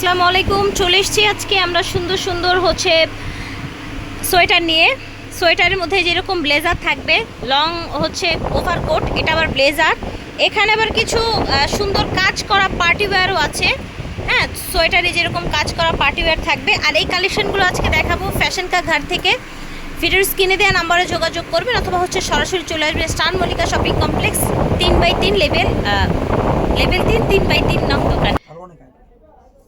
আসসালামু আলাইকুম, চলে এসেছি আজকে আমরা সুন্দর সুন্দর হচ্ছে সোয়েটার নিয়ে। সোয়েটারের মধ্যে যেরকম ব্লেজার থাকবে, লং হচ্ছে ওভারকোট, এটা আবার ব্লেজার। এখানে আবার কিছু সুন্দর কাজ করা পার্টি ওয়্যারও আছে। হ্যাঁ সোয়েটারে যেরকম কাজ করা পার্টি ওয়্যার থাকবে। আর এই কালেকশনগুলো আজকে দেখাবো ফ্যাশন কা ঘাট থেকে। ভিডিওর স্ক্রিনে দেওয়া নাম্বারে যোগাযোগ করবেন অথবা হচ্ছে সরাসরি চলে আসবেন স্টান মল্লিকা শপিং কমপ্লেক্স, তিন বাই তিন লেভেল লেভেল তিন তিন বাই তিন নং দোকান।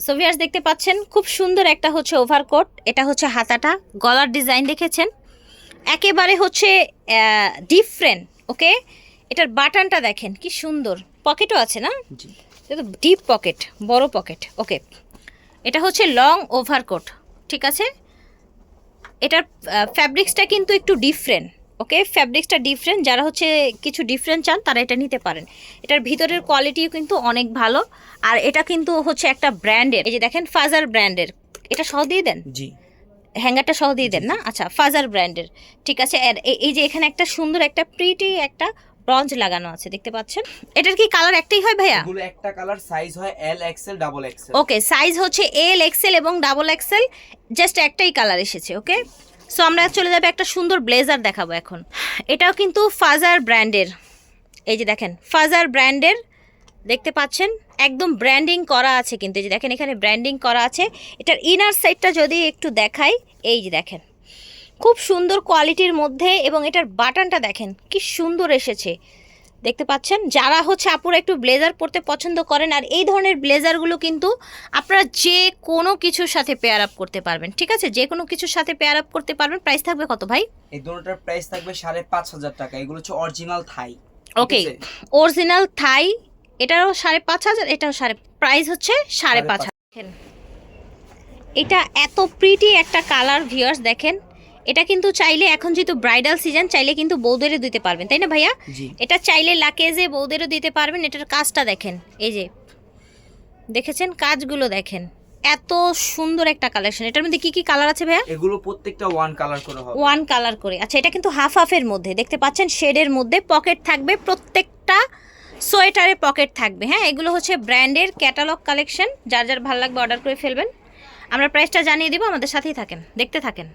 সোভিয়ার্স দেখতে পাচ্ছেন খুব সুন্দর একটা হচ্ছে ওভারকোট এটা হচ্ছে হাতাটা গলার ডিজাইন দেখেছেন। একেবারে হচ্ছে ডিফারেন্ট ওকে? এটার বাটনটা দেখেন কি সুন্দর। পকেটও আছে না? ডিপ পকেট বড় পকেট ওকে। এটা হচ্ছে লং ওভারকোট ঠিক আছে? এটার ফ্যাব্রিক্সটা কিন্তু একটু ডিফারেন্ট ওকে? ফ্যাব্রিক্সটা ডিফারেন্ট যারা হচ্ছে কিছু ডিফারেন্ট চান তারা এটা নিতে পারেন। এটার ভিতরের কোয়ালিটিও কিন্তু অনেক ভালো। আর এটা কিন্তু হচ্ছে একটা ব্র্যান্ডের এই যে দেখেন ফাজার ব্র্যান্ডের এটা সহ দিয়ে দেন? জি। হ্যাঙ্গারটা সহ দিয়ে দেন না? আচ্ছা ফাজার ব্র্যান্ডের ঠিক আছে আর এই যে এখানে একটা সুন্দর একটা প্রিটি একটা ব্রঞ্জ লাগানো আছে দেখতে পাচ্ছেন? এটার কি কালার একটাই হয় ভাইয়া? এগুলো একটা কালার সাইজ হয় L XL double XL okay size হচ্ছে এল এক্সেল এবং ডাবল এক্সেল জাস্ট একটাই কালার এসেছে ওকে সো আমরা চলে যাবে একটা সুন্দর ব্লেজার দেখাবো এখন। এটাও কিন্তু ফাজার ব্র্যান্ডের এই যে দেখেন ফাজার ব্র্যান্ডের দেখতে পাচ্ছেন? একদম ব্র্যান্ডিং করা আছে কিন্তু। এই যে দেখেন, এখানে ব্র্যান্ডিং করা আছে। এটার ইনার সাইডটা যদি একটু দেখাই, এই যে দেখেন। খুব সুন্দর কোয়ালিটির মধ্যে এবং এটার বাটনটা দেখেন, কি সুন্দর এসেছে। দেখতে পাচ্ছেন? যারা হচ্ছে আপুরা একটু ব্লেজার পরতে পছন্দ করেন আর এই ধরনের ব্লেজারগুলো কিন্তু আপনারা যে কোনো কিছুর সাথে পেয়ার আপ করতে পারবেন ঠিক আছে? যে কোনো কিছুর সাথে পেয়ার আপ করতে পারবেন। প্রাইস থাকবে কত ভাই? এই দুটোটার প্রাইস থাকবে সাড়ে পাঁচ হাজার টাকা। এগুলো হচ্ছে অরিজিনাল থাই ওকে অরিজিনাল থাই এটারও সাড়ে পাঁচ হাজার এটাও সাড়ে প্রাইস হচ্ছে সাড়ে পাঁচ। হাজার। এটা এত প্রিটি একটা কালার ভিউয়ার্স দেখেন এটা কিন্তু চাইলে এখন যেহেতু ব্রাইডাল সিজন চাইলে কিন্তু বৌদেরও দিতে পারবেন তাই না ভাইয়া? এটা চাইলে লাকেজে বৌদেরও দিতে পারবেন এটার কাজটা দেখেন এই যে দেখেছেন? কাজগুলো দেখেন এত সুন্দর একটা কালেকশন এটার মধ্যে কি কি কালার আছে ভাইয়া? এগুলো প্রত্যেকটা ওয়ান কালার করে হবে। ওয়ান কালার করে। আচ্ছা এটা কিন্তু হাফ হাফের মধ্যে দেখতে পাচ্ছেন? শেডের মধ্যে পকেট থাকবে প্রত্যেকটা সোয়েটারে পকেট থাকবে। হ্যাঁ এগুলো হচ্ছে ব্র্যান্ডের ক্যাটালগ কালেকশন যার যার ভালো লাগবে অর্ডার করে ফেলবেন। আমরা প্রাইসটা জানিয়ে দিব আমাদের সাথেই থাকেন দেখতে থাকেন।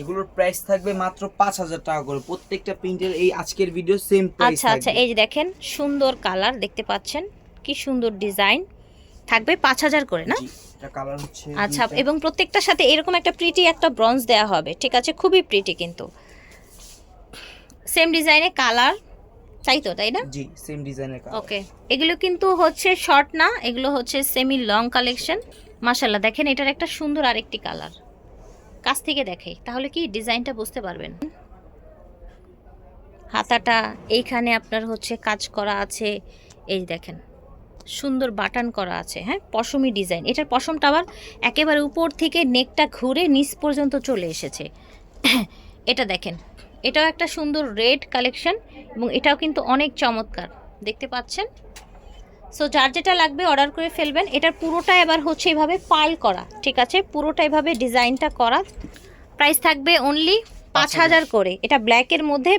এগুলোর প্রাইস থাকবে মাত্র পাঁচ হাজার টাকা করে। প্রত্যেকটা প্রিন্টের এই আজকের ভিডিও সেম প্রাইস আচ্ছা আচ্ছা এই যে দেখেন সুন্দর কালার দেখতে পাচ্ছেন। কি সুন্দর ডিজাইন থাকবে পাঁচ হাজার করে না? এটা কালার হচ্ছে আচ্ছা এবং প্রত্যেকটার সাথে এরকম একটা প্রিটি একটা ব্রঞ্জ দেওয়া হবে। ঠিক আছে খুবই প্রিটি কিন্তু। সেম ডিজাইনে কালার তাই তো তাই না? জি সেম ডিজাইনের কালার ওকে এগুলো কিন্তু হচ্ছে শর্ট না এগুলো হচ্ছে সেমি লং কালেকশন মাশাল্লাহ দেখেন এটার একটা সুন্দর আরেকটি কালার কাছ থেকে দেখাই তাহলে কি ডিজাইনটা বুঝতে পারবেন? হাতাটা এইখানে আপনার হচ্ছে কাজ করা আছে, এই দেখেন, সুন্দর বাটন করা আছে হ্যাঁ পশমি ডিজাইন, এটার পশমটা আবার একেবারে উপর থেকে নেকটা ঘুরে নিচ পর্যন্ত চলে এসেছে। এটা দেখেন, এটাও একটা সুন্দর রেড কালেকশন এবং এটাও কিন্তু অনেক চমৎকার, দেখতে পাচ্ছেন? সো যার যেটা লাগবে অর্ডার করে ফেলবেন। এটার পুরোটা এবার হচ্ছে এভাবে পাল করা ঠিক আছে? পুরোটা এভাবে ডিজাইনটা করা। প্রাইস থাকবে অনলি পাঁচ হাজার। করে। এটা ব্ল্যাকের মধ্যে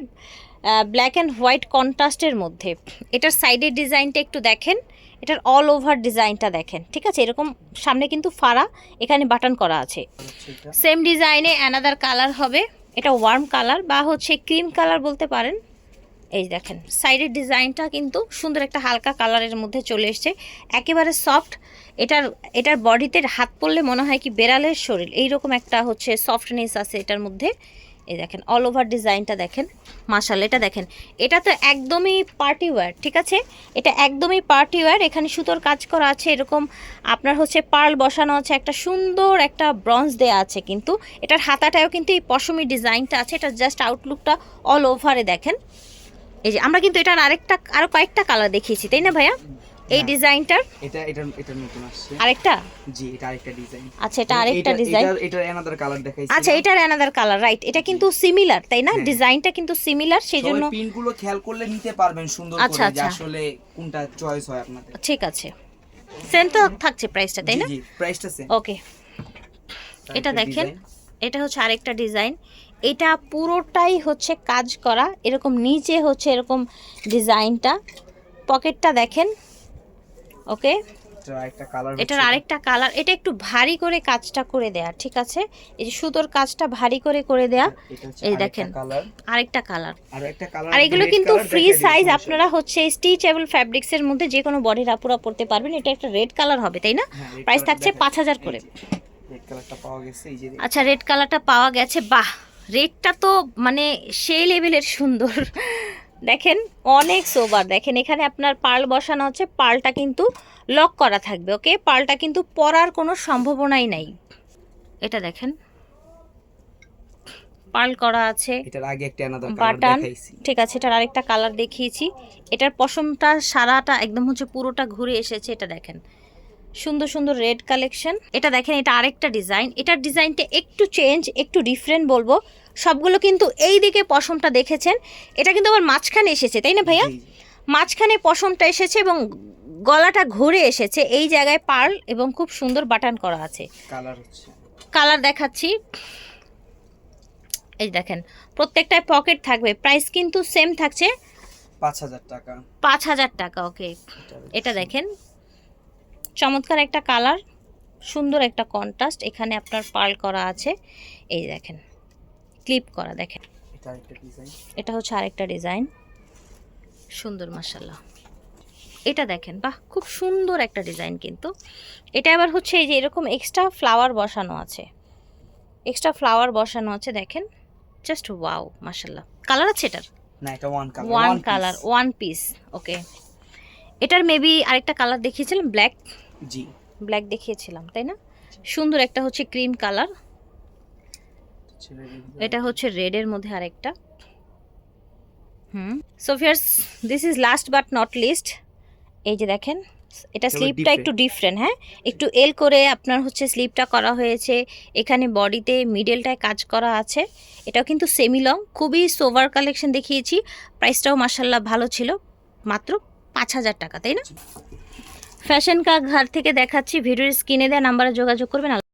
ব্ল্যাক অ্যান্ড হোয়াইট কন্ট্রাস্টের মধ্যে। এটার সাইডের ডিজাইনটা একটু দেখেন। এটার অল ওভার ডিজাইনটা দেখেন ঠিক আছে? এরকম সামনে কিন্তু ফাড়া এখানে বাটন করা আছে। সেম ডিজাইনে অ্যানাদার কালার হবে। এটা ওয়ার্ম কালার বা হচ্ছে ক্রিম কালার বলতে পারেন। এই দেখেন সাইডের ডিজাইনটা কিন্তু সুন্দর একটা হালকা কালারের মধ্যে চলে এসছে। একেবারে সফট এটার এটার বডিতে হাত পড়লে মনে হয় কি বেড়ালের শরীর। এইরকম একটা হচ্ছে সফটনেস আছে এটার মধ্যে। এই দেখেন অল ওভার ডিজাইনটা দেখেন মাশাল এটা দেখেন। এটা তো একদমই পার্টি ওয়্যার ঠিক আছে? এটা একদমই পার্টি ওয়্যার এখানে সুতোর কাজ করা আছে, এরকম আপনার হচ্ছে পার্ল বসানো আছে, একটা সুন্দর একটা ব্রঞ্জ দেয়া আছে কিন্তু। এটার হাতাটাও কিন্তু এই পশমি ডিজাইনটা আছে, এটা জাস্ট আউটলুকটা অল ওভারে দেখেন। এই যে আমরা কিন্তু এটার আরেকটা আরও কয়েকটা কালার দেখিয়েছি তাই না ভাইয়া? এই না। ডিজাইনটার? এটা এটা এটা নতুন আসছে। আরেকটা? জি এটা আরেকটা ডিজাইন। আচ্ছা এটা আরেকটা ডিজাইন এটা এটার এনাদার কালার দেখাইছি আচ্ছা এটার অ্যানাদার কালার রাইট এটা কিন্তু সিমিলার তাই না? হ্যাঁ। ডিজাইনটা কিন্তু সিমিলার সেই জন্য পিনগুলো খেয়াল করলে নিতে পারবেন সুন্দর আচ্ছা, করে যে আচ্ছা। আসলে কোনটা চয়েস হয় আপনাদের। ঠিক আছে। সেম তো থাকছে প্রাইসটা তাই না? জি প্রাইসটা সেম ওকে এটা দেখেন। এটা হচ্ছে আরেকটা ডিজাইন। এটা পুরোটাই হচ্ছে কাজ করা এরকম নিচে হচ্ছে এরকম ডিজাইনটা। পকেটটা দেখেন ওকে? এটার আরেকটা কালার এটা একটু ভারী করে কাজটা করে দেয়া ঠিক আছে? এই যে সুতোর কাজটা ভারী করে করে দেয়া এই দেখেন। আরেকটা কালার। আর একটা কালার আর এগুলো কিন্তু ফ্রি সাইজ আপনারা হচ্ছে স্টিচেবল ফ্যাব্রিক্স এর মধ্যে যে কোনো বডির আপুরা পড়তে পারবেন। এটা একটা রেড কালার হবে তাই না? হ্যাঁ, প্রাইস থাকছে পাঁচ হাজার করে। রেড কালারটা পাওয়া গেছে এই যে আচ্ছা রেড কালারটা পাওয়া গেছে বাহ! রেডটা তো মানে সেই লেভেলের সুন্দর। দেখেন অনেক সোবার দেখেন এখানে আপনার পাল বসানো হচ্ছে পালটা কিন্তু লক করা থাকবে ওকে পালটা কিন্তু পরার কোনো সম্ভাবনাই নাই। এটা দেখেন। পাল করা আছে। এটার আগে একটা আলাদা কালার বাটান দেখাইছি। ঠিক আছে এটার আরেকটা কালার দেখিয়েছি। এটার পশমটা সারাটা একদম হচ্ছে পুরোটা ঘুরে এসেছে এটা দেখেন। সুন্দর সুন্দর রেড কালেকশন। এটা দেখেন এটা আরেকটা ডিজাইন। এটার ডিজাইনটা একটু চেঞ্জ একটু ডিফারেন্ট বলব। সবগুলো কিন্তু এই দিকে পশমটা দেখেছেন। এটা কিন্তু আবার মাঝখানে এসেছে তাই না ভাইয়া। মাঝখানে পশমটা এসেছে এবং গলাটা ঘুরে এসেছে। এই জায়গায় পার্ল এবং খুব সুন্দর বাটন করা আছে। কালার কালার দেখাচ্ছি। এই দেখেন প্রত্যেকটায় পকেট থাকবে। প্রাইস কিন্তু সেম থাকছে। পাঁচ হাজার টাকা। পাঁচ হাজার টাকা ওকে এটা দেখেন চমৎকার একটা কালার সুন্দর একটা কন্ট্রাস্ট এখানে আপনার পার্ল করা আছে। এই দেখেন ক্লিপ করা দেখেন। এটা এটা হচ্ছে আরেকটা ডিজাইন সুন্দর মাসাল্লাহ এটা দেখেন বাহ খুব সুন্দর একটা ডিজাইন কিন্তু। এটা আবার হচ্ছে এই যে এরকম এক্সট্রা ফ্লাওয়ার বসানো আছে। এক্সট্রা ফ্লাওয়ার বসানো আছে দেখেন। জাস্ট ওয়াও মাসাল্লাহ কালার আছে এটার? না এটা one colour one colour one piece okay এটার মেবি আরেকটা কালার দেখিয়েছিলাম ব্ল্যাক জি। ব্ল্যাক দেখিয়েছিলাম তাই না? সুন্দর একটা হচ্ছে ক্রিম কালার এটা হচ্ছে রেডের মধ্যে আরেকটা। হুম। So fierce this is last but not least এই যে দেখেন এটা স্লিপটা একটু ডিফারেন্ট হ্যাঁ? একটু এল করে আপনার হচ্ছে স্লিপটা করা হয়েছে। এখানে বডিতে মিডলটায় কাজ করা আছে। এটাও কিন্তু সেমি লং খুবই সোভার কালেকশন দেখিয়েছি। প্রাইসটাও মার্শাল্লাহ ভালো ছিল। মাত্র পাঁচ হাজার টাকা তাই না? ফ্যাশন কাক ঘর থেকে দেখাচ্ছি ভিডিওর স্ক্রিনে দেওয়া নাম্বারে যোগাযোগ করবেন।